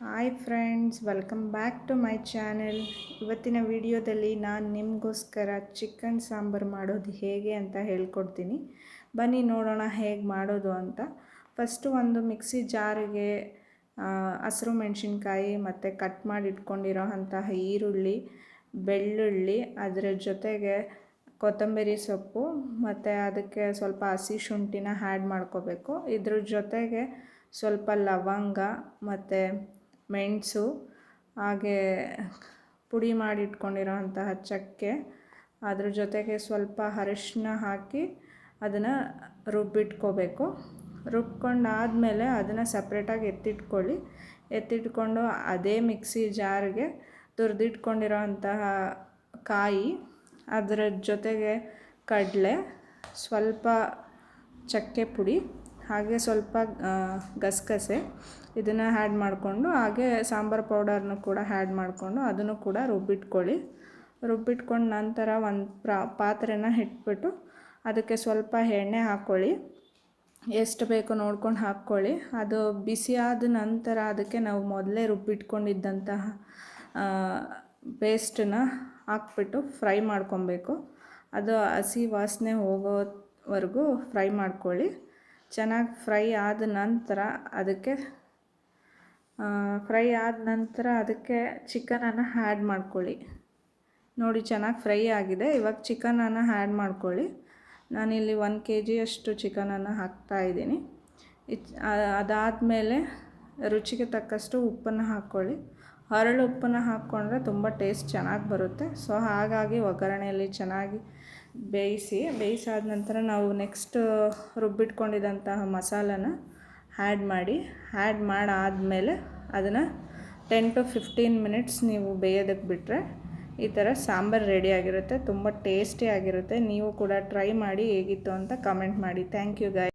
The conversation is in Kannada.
Hi friends, welcome back to my channel. ಇವತ್ತಿನ ವಿಡಿಯೋದಲ್ಲಿ ನಾನು ನಿಮಗೋಸ್ಕರ ಚಿಕನ್ ಸಾಂಬಾರು ಮಾಡೋದು ಹೇಗೆ ಅಂತ ಹೇಳ್ಕೊಡ್ತೀನಿ. ಬನ್ನಿ ನೋಡೋಣ ಹೇಗೆ ಮಾಡೋದು ಅಂತ. ಫಸ್ಟು ಒಂದು ಮಿಕ್ಸಿ ಜಾರಿಗೆ ಹಸಿರು ಮೆಣಸಿನ್ಕಾಯಿ ಮತ್ತು ಕಟ್ ಮಾಡಿ ಇಟ್ಕೊಂಡಿರೋ ಅಂತಹ ಈರುಳ್ಳಿ, ಬೆಳ್ಳುಳ್ಳಿ, ಅದರ ಜೊತೆಗೆ ಕೊತ್ತಂಬರಿ ಸೊಪ್ಪು ಮತ್ತು ಅದಕ್ಕೆ ಸ್ವಲ್ಪ ಹಸಿ ಶುಂಠಿನ ಆ್ಯಡ್ ಮಾಡ್ಕೋಬೇಕು. ಇದ್ರ ಜೊತೆಗೆ ಸ್ವಲ್ಪ ಲವಂಗ ಮತ್ತು ಮೆಣಸು, ಹಾಗೆ ಪುಡಿ ಮಾಡಿ ಇಟ್ಕೊಂಡಿರೋಂತಹ ಚಕ್ಕೆ. ಅದ್ರ ಜೊತೆಗೆ ಸ್ವಲ್ಪ ಅರಿಶಿನ ಹಾಕಿ ಅದನ್ನು ರುಬ್ಬಿಟ್ಕೋಬೇಕು. ರುಬ್ಕೊಂಡಾದಮೇಲೆ ಅದನ್ನು ಸಪ್ರೇಟಾಗಿ ಎತ್ತಿಟ್ಕೊಳ್ಳಿ. ಎತ್ತಿಟ್ಕೊಂಡು ಅದೇ ಮಿಕ್ಸಿ ಜಾರ್ಗೆ ತುರಿದಿಟ್ಕೊಂಡಿರೋ ಅಂತಹ ಕಾಯಿ, ಅದರ ಜೊತೆಗೆ ಕಡಲೆ, ಸ್ವಲ್ಪ ಚಕ್ಕೆ ಪುಡಿ ಹಾಗೆ ಸ್ವಲ್ಪ ಗಸಗಸೆ ಇದನ್ನು ಹ್ಯಾಡ್ ಮಾಡಿಕೊಂಡು ಹಾಗೆ ಸಾಂಬಾರು ಪೌಡರ್ನು ಕೂಡ ಹ್ಯಾಡ್ ಮಾಡಿಕೊಂಡು ಅದನ್ನು ಕೂಡ ರುಬ್ಬಿಟ್ಕೊಳ್ಳಿ. ರುಬ್ಬಿಟ್ಕೊಂಡು ನಂತರ ಒಂದು ಪ್ರಾ, ಪಾತ್ರೆನ ಇಟ್ಬಿಟ್ಟು ಅದಕ್ಕೆ ಸ್ವಲ್ಪ ಎಣ್ಣೆ ಹಾಕ್ಕೊಳ್ಳಿ ಎಷ್ಟು ಬೇಕೋ ನೋಡ್ಕೊಂಡು ಹಾಕ್ಕೊಳ್ಳಿ ಅದು ಬಿಸಿ ಆದ ನಂತರ ಅದಕ್ಕೆ ನಾವು ಮೊದಲೇ ರುಬ್ಬಿಟ್ಕೊಂಡಿದ್ದಂತಹ ಪೇಸ್ಟನ್ನ ಹಾಕ್ಬಿಟ್ಟು ಫ್ರೈ ಮಾಡ್ಕೊಬೇಕು. ಅದು ಹಸಿ ವಾಸನೆ ಹೋಗೋವರೆಗೂ ಫ್ರೈ ಮಾಡ್ಕೊಳ್ಳಿ. ಚೆನ್ನಾಗಿ ಫ್ರೈ ಆದ ನಂತರ ಅದಕ್ಕೆ ಫ್ರೈ ಆದ ನಂತರ ಅದಕ್ಕೆ ಚಿಕನನ್ನು ಆ್ಯಡ್ ಮಾಡ್ಕೊಳ್ಳಿ. ನೋಡಿ ಚೆನ್ನಾಗಿ ಫ್ರೈ ಆಗಿದೆ. ಇವಾಗ ಚಿಕನನ್ನು ಆ್ಯಡ್ ಮಾಡ್ಕೊಳ್ಳಿ. ನಾನಿಲ್ಲಿ ಒನ್ ಕೆ ಜಿಯಷ್ಟು ಚಿಕನನ್ನು ಹಾಕ್ತಾಯಿದ್ದೀನಿ ಅದಾದಮೇಲೆ ರುಚಿಗೆ ತಕ್ಕಷ್ಟು ಉಪ್ಪನ್ನು ಹಾಕ್ಕೊಳ್ಳಿ. ಹರಳು ಉಪ್ಪನ್ನು ಹಾಕ್ಕೊಂಡ್ರೆ ತುಂಬ ಟೇಸ್ಟ್ ಚೆನ್ನಾಗಿ ಬರುತ್ತೆ. ಸೊ ಹಾಗಾಗಿ ಒಗ್ಗರಣೆಯಲ್ಲಿ ಚೆನ್ನಾಗಿ ಬೇಯಿಸಿ, ಬೇಯಿಸಾದ ನಂತರ ನಾವು ನೆಕ್ಸ್ಟ್ ರುಬ್ಬಿಟ್ಕೊಂಡಿದ್ದಂತಹ ಮಸಾಲನ ಆ್ಯಡ್ ಮಾಡಿ ಆ್ಯಡ್ ಮಾಡಾದಮೇಲೆ ಅದನ್ನು ಟೆನ್ ಟು ಫಿಫ್ಟೀನ್ ಮಿನಿಟ್ಸ್ ನೀವು ಬೇಯೋದಕ್ಕೆ ಬಿಟ್ಟರೆ ಈ ಥರ ಸಾಂಬಾರು ರೆಡಿಯಾಗಿರುತ್ತೆ ತುಂಬ ಟೇಸ್ಟಿ ಆಗಿರುತ್ತೆ. ನೀವು ಕೂಡ ಟ್ರೈ ಮಾಡಿ ಹೇಗಿತ್ತು ಅಂತ ಕಮೆಂಟ್ ಮಾಡಿ. Thank you ಗಾಯ್